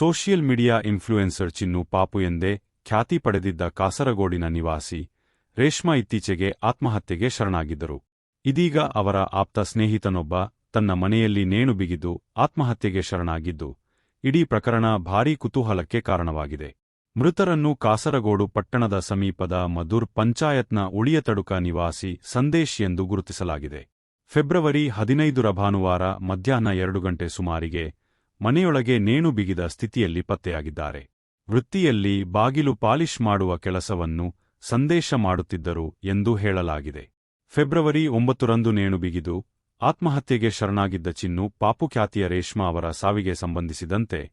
Social media influencer ಚಿನ್ನು ಪಾಪು ಎಂದೇ ಖ್ಯಾತಿ ಪಡೆದಿದ್ದ ಕಾಸರಗೋಡಿನ ನಿವಾಸಿ ರೇಷ್ಮಾ ಇತ್ತೀಚೆಗೆ ಆತ್ಮಹತ್ಯೆಗೆ ಶರಣಾಗಿದ್ದರು. ಇದೀಗ ಅವರ ಆಪ್ತ ಸ್ನೇಹಿತನೊಬ್ಬ ತನ್ನ ಮನೆಯಲ್ಲಿ ನೇಣು ಬಿಗಿದು ಆತ್ಮಹತ್ಯೆಗೆ ಶರಣಾಗಿದ್ದು, ಇಡೀ ಪ್ರಕರಣ ಭಾರೀ ಕುತೂಹಲಕ್ಕೆ ಕಾರಣವಾಗಿದೆ. ಮೃತರನ್ನು ಕಾಸರಗೋಡು ಪಟ್ಟಣದ ಸಮೀಪದ ಮಧುರ್ ಪಂಚಾಯತ್ನ ಉಳಿಯತಡುಕ ನಿವಾಸಿ ಸಂದೇಶ್ ಎಂದು ಗುರುತಿಸಲಾಗಿದೆ. ಫೆಬ್ರವರಿ ಹದಿನೈದರ ಭಾನುವಾರ ಮಧ್ಯಾಹ್ನ ಎರಡು ಗಂಟೆ ಸುಮಾರಿಗೆ ಮನೆಯೊಳಗೆ ನೇಣು ಬಿಗಿದ ಸ್ಥಿತಿಯಲ್ಲಿ ಪತ್ತೆಯಾಗಿದ್ದಾರೆ. ವೃತ್ತಿಯಲ್ಲಿ ಬಾಗಿಲು ಪಾಲಿಷ್ ಮಾಡುವ ಕೆಲಸವನ್ನು ಸಂದೇಶ ಮಾಡುತ್ತಿದ್ದರು ಎಂದು ಹೇಳಲಾಗಿದೆ. ಫೆಬ್ರವರಿ ಒಂಬತ್ತರಂದು ನೇಣು ಬಿಗಿದು, ಆತ್ಮಹತ್ಯೆಗೆ ಶರಣಾಗಿದ್ದ ಚಿನ್ನು ಪಾಪು ಖ್ಯಾತಿಯ ರೇಷ್ಮಾ ಅವರ ಸಾವಿಗೆ ಸಂಬಂಧಿಸಿದಂತೆ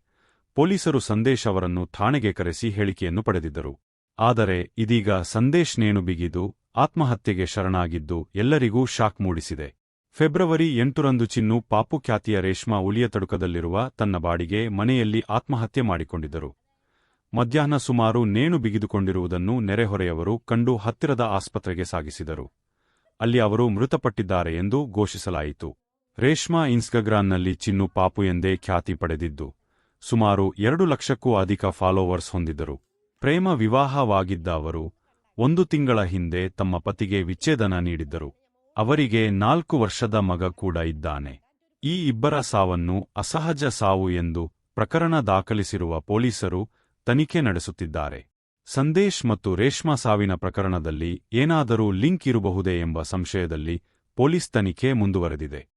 ಪೊಲೀಸರು ಸಂದೇಶ್ ಅವರನ್ನು ಠಾಣೆಗೆ ಕರೆಸಿ ಹೇಳಿಕೆಯನ್ನು ಪಡೆದಿದ್ದರು. ಆದರೆ ಇದೀಗ ಸಂದೇಶ್ ನೇಣು ಬಿಗಿದು, ಆತ್ಮಹತ್ಯೆಗೆ ಶರಣಾಗಿದ್ದು ಎಲ್ಲರಿಗೂ ಶಾಕ್ ಮೂಡಿಸಿದೆ. ಫೆಬ್ರವರಿ ಎಂಟರಂದು ಚಿನ್ನು ಪಾಪು ಖ್ಯಾತಿಯ ರೇಷ್ಮಾ ಉಳಿಯ ತಡುಕದಲ್ಲಿರುವ ತನ್ನ ಬಾಡಿಗೆ ಮನೆಯಲ್ಲಿ ಆತ್ಮಹತ್ಯೆ ಮಾಡಿಕೊಂಡಿದ್ದರು. ಮಧ್ಯಾಹ್ನ ಸುಮಾರು ನೇಣು ಬಿಗಿದುಕೊಂಡಿರುವುದನ್ನು ನೆರೆಹೊರೆಯವರು ಕಂಡು ಹತ್ತಿರದ ಆಸ್ಪತ್ರೆಗೆ ಸಾಗಿಸಿದರು. ಅಲ್ಲಿ ಅವರು ಮೃತಪಟ್ಟಿದ್ದಾರೆ ಎಂದು ಘೋಷಿಸಲಾಯಿತು. ರೇಷ್ಮಾ ಇನ್ಸ್ಟಾಗ್ರಾಂನಲ್ಲಿ ಚಿನ್ನು ಪಾಪು ಎಂದೇ ಖ್ಯಾತಿ ಪಡೆದಿದ್ದು, ಸುಮಾರು ಎರಡು ಲಕ್ಷಕ್ಕೂ ಅಧಿಕ ಫಾಲೋವರ್ಸ್ ಹೊಂದಿದ್ದರು. ಪ್ರೇಮ ವಿವಾಹವಾಗಿದ್ದ ಅವರು ಒಂದು ತಿಂಗಳ ಹಿಂದೆ ತಮ್ಮ ಪತಿಗೆ ವಿಚ್ಛೇದನ ನೀಡಿದ್ದರು. ಅವರಿಗೆ ನಾಲ್ಕು ವರ್ಷದ ಮಗ ಕೂಡ ಇದ್ದಾನೆ. ಈ ಇಬ್ಬರ ಸಾವನ್ನು ಅಸಹಜ ಸಾವು ಎಂದು ಪ್ರಕರಣ ದಾಖಲಿಸಿರುವ ಪೊಲೀಸರು ತನಿಖೆ ನಡೆಸುತ್ತಿದ್ದಾರೆ. ಸಂದೇಶ್ ಮತ್ತು ರೇಷ್ಮಾ ಸಾವಿನ ಪ್ರಕರಣದಲ್ಲಿ ಏನಾದರೂ ಲಿಂಕ್ ಇರಬಹುದೇ ಎಂಬ ಸಂಶಯದಲ್ಲಿ ಪೊಲೀಸ್ ತನಿಖೆ ಮುಂದುವರೆದಿದೆ.